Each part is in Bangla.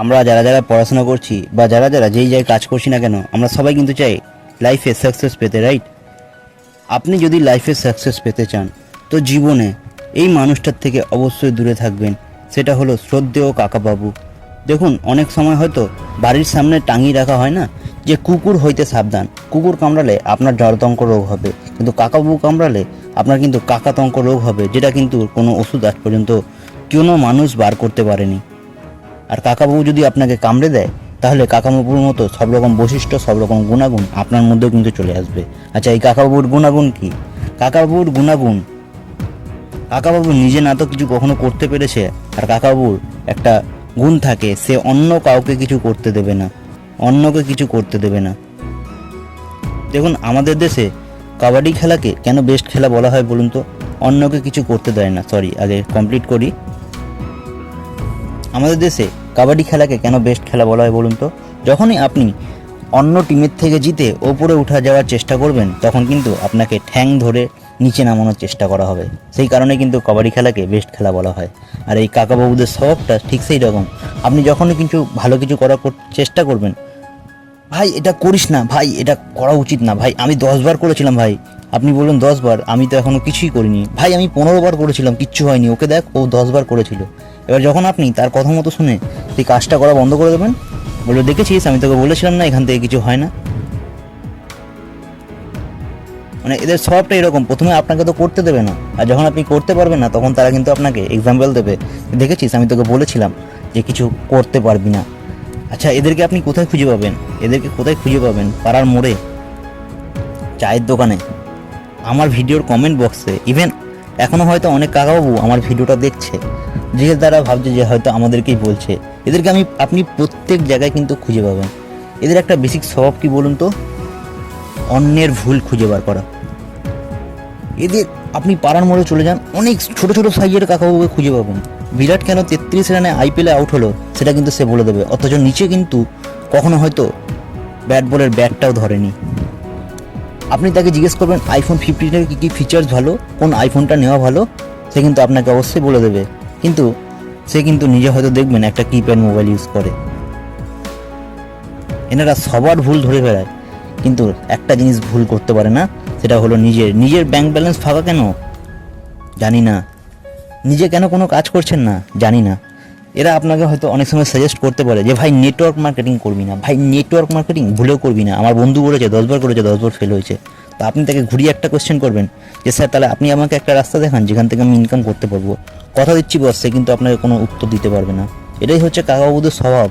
আমরা যারা যারা পড়াশোনা করছি বা যারা যারা যেই জায়গায় কাজ করছি না কেন, আমরা সবাই কিন্তু চাই লাইফে সাকসেস পেতে রাইট আপনি যদি লাইফে সাকসেস পেতে চান, তো জীবনে এই মানুষটার থেকে অবশ্যই দূরে থাকবেন। সেটা হলো শ্রদ্ধেয় কাকাবাবু। দেখুন, অনেক সময় হয়তো বাড়ির সামনে টাঙিয়ে রাখা হয় না যে কুকুর হইতে সাবধান। কুকুর কামড়ালে আপনার জড়তঙ্ক রোগ হবে, কিন্তু কাকাবাবু কামড়ালে আপনার কিন্তু কাকাতঙ্ক রোগ হবে, যেটা কিন্তু কোনো ওষুধ আজ পর্যন্ত কোনো মানুষ বার করতে পারেনি। আর কাকাবাবু যদি আপনাকে কামড়ে দেয়, তাহলে কাকাবাবুর মতো সব রকম বৈশিষ্ট্য, সব রকম গুণাগুণ আপনার মধ্যেও কিন্তু চলে আসবে। আচ্ছা এই কাকাবাবুর গুণাগুণ কি? কাকাবাবুর গুণাগুণ, কাকাবাবু নিজে না তো কিছু কখনো করতে পেরেছে, আর কাকাবাবুর একটা গুণ থাকে, সে অন্য কাউকে কিছু করতে দেবে না, অন্যকে কিছু করতে দেবে না। দেখুন, আমাদের দেশে কাবাডি খেলাকে কেন বেস্ট খেলা বলা হয় বলুন তো? অন্যকে কিছু করতে দেয় না সরি আগে কমপ্লিট করি। আমাদের দেশে কাবাডি খেলাকে কেন বেস্ট খেলা বলা হয় বলুন তো? যখনই আপনি অন্য টিমের থেকে জিতে ওপরে উঠা যাওয়ার চেষ্টা করবেন, তখন কিন্তু আপনাকে ঠ্যাং ধরে নিচে নামানোর চেষ্টা করা হবে। সেই কারণে কিন্তু কাবাডি খেলাকে বেস্ট খেলা বলা হয়। আর এই কাকাবাবুদের স্বভাবটা ঠিক সেই রকম। আপনি যখনই কিছু ভালো কিছু করার কর- চেষ্টা করবেন, ভাই, এটা করিস না, ভাই, এটা করা উচিত না, ভাই, আমি দশবার করেছিলাম, ভাই। আপনি বলুন দশবার আমি তো এখনও কিছুই করিনি। ভাই, আমি পনেরো বার করেছিলাম, কিচ্ছু হয়নি। ওকে দেখ, ও দশবার করেছিল। এবার যখন আপনি তার কথা মতো শুনে সেই কাজটা করা বন্ধ করে দেবেন বলে দেখেছিস? আমি তোকে বলেছিলাম না, এখান থেকে কিছু হয় না। মানে এদের সবটা এরকম। প্রথমে আপনাকে তো করতে দেবে না। আর যখন আপনি করতে পারবেন না, তখন তারা কিন্তু আপনাকে এক্সাম্পল দেবে দেখেছিস? আমি তোকে বলেছিলাম যে, কিছু করতে পারবি না। আচ্ছা এদেরকে আপনি কোথায় খুঁজে পাবেন? এদেরকে কোথায় খুঁজে পাবেন? পাড়ার মোড়ে, চায়ের দোকানে। আমার ভিডিওর কমেন্ট বক্সে ইভেন এখনও হয়তো অনেক কাকাবাবু আমার ভিডিওটা দেখছে। যে তারা ভাবছে যে হয়তো আমাদেরকেই বলছে। এদেরকে আমি, আপনি প্রত্যেক জায়গায় কিন্তু খুঁজে পাবেন। এদের একটা বেসিক স্বভাব কি বলুন তো? অন্যের ভুল খুঁজে বার করা। এদের, আপনি পাড়ার মোড়ে চলে যান, অনেক ছোট ছোট সাইজের কাকাবাবুকে খুঁজে পাবেন। বিরাট কেন তেত্রিশ রানে আইপিএলে আউট হলো, সেটা কিন্তু সে বলে দেবে। অথচ নিচে কিন্তু কখনো হয়তো ব্যাট বলের ব্যাটটাও ধরেনি। আপনি তাকে জিজ্ঞেস করবেন আইফোন ফিফটিনের কী কী ফিচার্স ভালো? কোন আইফোনটা নেওয়া ভালো? সে কিন্তু আপনাকে অবশ্যই বলে দেবে। কিন্তু সে কিন্তু নিজে হয়তো দেখবেন একটা কিপ্যাড মোবাইল ইউজ করে। এনারা সবার ভুল ধরে বেড়ায়। কিন্তু একটা জিনিস ভুল করতে পারে না, সেটা হলো নিজের নিজের ব্যাংক ব্যালেন্স ফাঁকা কেন? জানি না। নিজে কেন কোনো কাজ করছেন না? জানি না। এরা আপনাকে হয়তো অনেক সময় সাজেস্ট করতে পারে যে, ভাই নেটওয়ার্ক মার্কেটিং করবি না। ভাই নেটওয়ার্ক মার্কেটিং ভুলেও করবি না। আমার বন্ধু বলেছে দশবার করেছে দশবার ফেল হয়েছে। তো আপনি তাকে ঘুরিয়ে একটা কোয়েশ্চেন করবেন যে, স্যার, তাহলে আপনি আমাকে একটা রাস্তা দেখান যেখান থেকে আমি ইনকাম করতে পারব। কথা দিচ্ছি বস সে কিন্তু আপনাকে কোনো উত্তর দিতে পারবে না। এটাই হচ্ছে কাকাবাবুদের স্বভাব।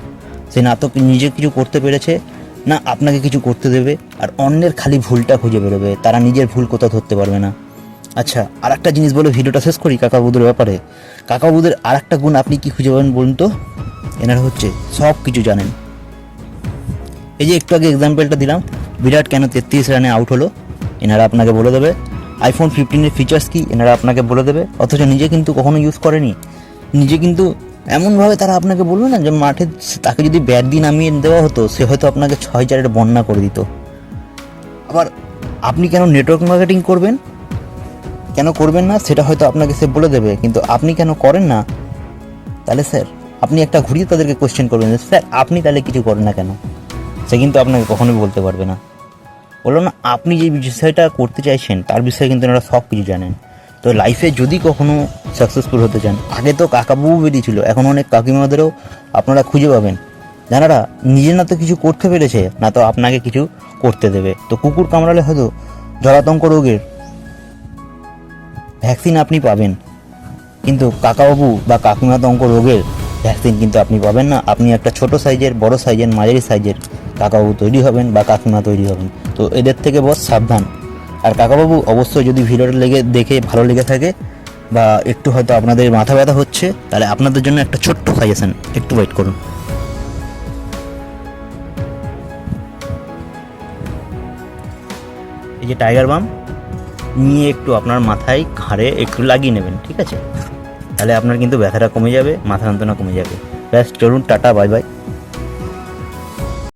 সে না তো নিজে কিছু করতে পেরেছে, না আপনাকে কিছু করতে দেবে, আর অন্যের খালি ভুলটা খুঁজে বেরোবে। তারা নিজের ভুল কোথাও ধরতে পারবে না। আচ্ছা আর একটা জিনিস বলে ভিডিওটা শেষ করি কাকাবুদের ব্যাপারে। কাকাবুদের আর একটা গুণ আপনি কি খুঁজে পাবেন বলুন তো? এনারা হচ্ছে সব কিছু জানেন। এই যে একটু আগে এক্সাম্পলটা দিলাম, বিরাট কেন তেত্রিশ রানে আউট হলো? এনারা আপনাকে বলে দেবে। আইফোন ফিফটিনের ফিচার্স কি? এনারা আপনাকে বলে দেবে। অথচ নিজে কিন্তু কখনো ইউজ করেনি। নিজে কিন্তু এমনভাবে তারা আপনাকে বলবে না যে মাঠে তাকে যদি ব্যাট দিয়ে নামিয়ে দেওয়া হতো, সে হয়তো আপনাকে ছয় চারের বন্যা করে দিত। আবার আপনি কেন নেটওয়ার্ক মার্কেটিং করবেন? কেন করবেন না, সেটা হয়তো আপনাকে সে বলে দেবে, কিন্তু আপনি কেন করেন না? তাহলে স্যার, আপনি একটা ঘুরিয়ে তাদেরকে কোয়েশ্চেন করবেন স্যার, আপনি তাহলে কিছু করেন না কেন? সে কিন্তু আপনাকে কখনোই বলতে পারবে না। বলল, না, আপনি যে বিষয়টা করতে চাইছেন, তার বিষয়ে কিন্তু ওনারা সব কিছু জানেন। তো লাইফে যদি কখনো সাকসেসফুল হতে চান, আগে তো কাকাবু বেরিয়েছিল, এখন অনেক কাকিমাদেরও আপনারা খুঁজে পাবেন। যারা নিজে না তো কিছু করতে পেরেছে, না তো আপনাকে কিছু করতে দেবে। তো কুকুর কামড়ালে হয়তো জলাতঙ্ক রোগের ভ্যাকসিন আপনি পাবেন। কিন্তু কাকাবাবু বা কাকিমা তঙ্ক রোগের ভ্যাকসিন কিন্তু আপনি পাবেন না। আপনি একটা ছোট সাইজের, বড় সাইজের, মাঝারি সাইজের কাকাবাবু তৈরি হবেন বা কাকিমা তৈরি হবেন। তো এদের থেকে বস সাবধান। আর কাকাবাবু অবশ্যই যদি ভিডিওটা লেগে, দেখে ভালো লেগে থাকে বা একটু হয়তো আপনাদের মাথা ব্যথা হচ্ছে, তাহলে আপনাদের জন্য একটা ছোট্ট সাজেশন, একটু ওয়েট করুন। এই যে টাইগার বাম নিয়ে একটু আপনার মাথায় ঘাড়ে একটু লাগিয়ে নেবেন, ঠিক আছে? তাহলে আপনার কিন্তু ব্যথাটা কমে যাবে মাথা যন্ত্রণা কমে যাবে। ব্যাস, চলুন, টাটা, বাই বাই।